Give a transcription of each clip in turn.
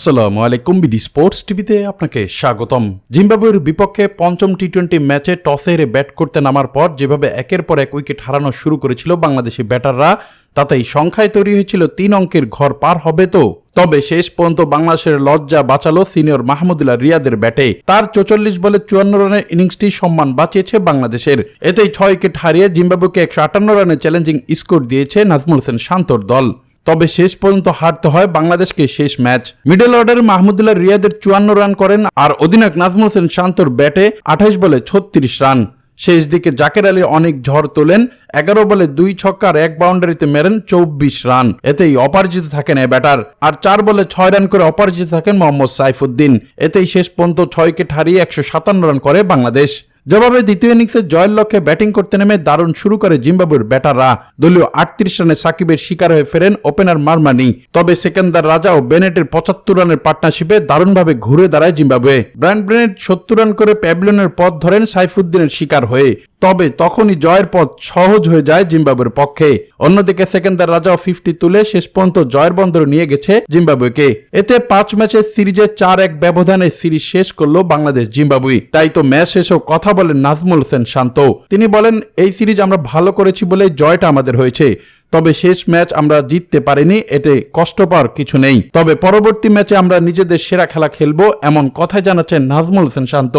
আসসালামু আলাইকুম BD sports টিভিতে আপনাকে স্বাগতম। জিম্বাবুয়ের বিপক্ষে পঞ্চম টি টোয়েন্টি ম্যাচে টসে ব্যাট করতে নামার পর যেভাবে একের পর এক উইকেট হারানো শুরু করেছিল বাংলাদেশি ব্যাটাররা, তাতেই সংখ্যায় তৈরি হয়েছিল তিন অঙ্কের ঘর পার হবে তো। তবে শেষ পর্যন্ত বাংলাদেশের লজ্জা বাঁচালো সিনিয়র মাহমুদুল্লাহ রিয়াদের ব্যাটে। তার চৌচল্লিশ বলে চুয়ান্ন রানের ইনিংসটি সম্মান বাঁচিয়েছে বাংলাদেশের। এতেই ছয় উইকেট হারিয়ে জিম্বাবুকে একশো আটান্ন রানের চ্যালেঞ্জিং স্কোর দিয়েছে নাজমুল হোসেন শান্তর দল। তবে শেষ পর্যন্ত হারতে হয় বাংলাদেশকে শেষ ম্যাচ। মিডল অর্ডারে মাহমুদুল্লাহ রিয়াদের চুয়ান্ন রান করেন আর অধিনায়ক নাজমুল হোসেন শান্তর ব্যাটে আঠাইশ বলে ছত্রিশ রান। শেষ দিকে জাকের আলী অনেক ঝড় তোলেন, এগারো বলে দুই ছক্কার এক বাউন্ডারিতে মেরেন চব্বিশ রান। এতেই অপরাজিত থাকেন এ ব্যাটার। আর চার বলে ছয় রান করে অপরাজিত থাকেন মোহাম্মদ সাইফুদ্দিন। এতেই শেষ পর্যন্ত ছয় উইকেট হারিয়ে একশো সাতান্ন রান করে বাংলাদেশ। জবাবে দ্বিতীয় ইনিংসে জয়ের লক্ষ্যে ব্যাটিং করতে নেমে দারুণ শুরু করে জিম্বাবুয়ের ব্যাটাররা। দলীয় আটত্রিশ রানে সাকিবের শিকার হয়ে ফেরেন ওপেনার মারমানি। তবে সেকেন্দার রাজা ও বেনেটের পঁচাত্তর রানের পার্টনারশিপে দারুণভাবে ঘুরে দাঁড়ায় জিম্বাবুয়ে। ব্র্যান্ড ব্রেনেট সত্তর রান করে প্যাভিলিয়নের পথ ধরেন সাইফুদ্দিনের শিকার হয়ে। তবে তখনই জয়ের পথ সহজ হয়ে যায় জিম্বাবুয়ের পক্ষে। অন্যদিকে সেকেন্দার রাজাও ফিফটি তুলে শেষ পর্যন্ত জয়ের বন্দর নিয়ে গেছে জিম্বাবুয়েকে। এতে পাঁচ ম্যাচের সিরিজে চার এক ব্যবধানে সিরিজ শেষ করল বাংলাদেশ জিম্বাবুই তাই তো ম্যাচ শেষেও কথা বলেন নাজমুল হোসেন শান্ত। তিনি বলেন, এই সিরিজ আমরা ভালো করেছি বলে জয়টা আমাদের হয়েছে। তবে শেষ ম্যাচ আমরা জিততে পারিনি, এতে কষ্ট পাওয়ার কিছু নেই। তবে পরবর্তী ম্যাচে আমরা নিজেদের সেরা খেলা খেলব, এমন কথাই জানাচ্ছেন নাজমুল হোসেন শান্ত।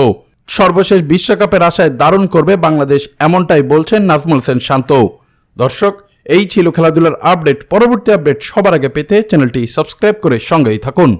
সর্বশেষ বিশ্বকাপের আশায় দারুণ করবে বাংলাদেশ, এমনটাই বলছেন নাজমুল হোসেন শান্ত। দর্শক, এই ছিল খেলাধুলার আপডেট। পরবর্তী আপডেট সবার আগে পেতে চ্যানেলটি সাবস্ক্রাইব করে সঙ্গেই থাকুন।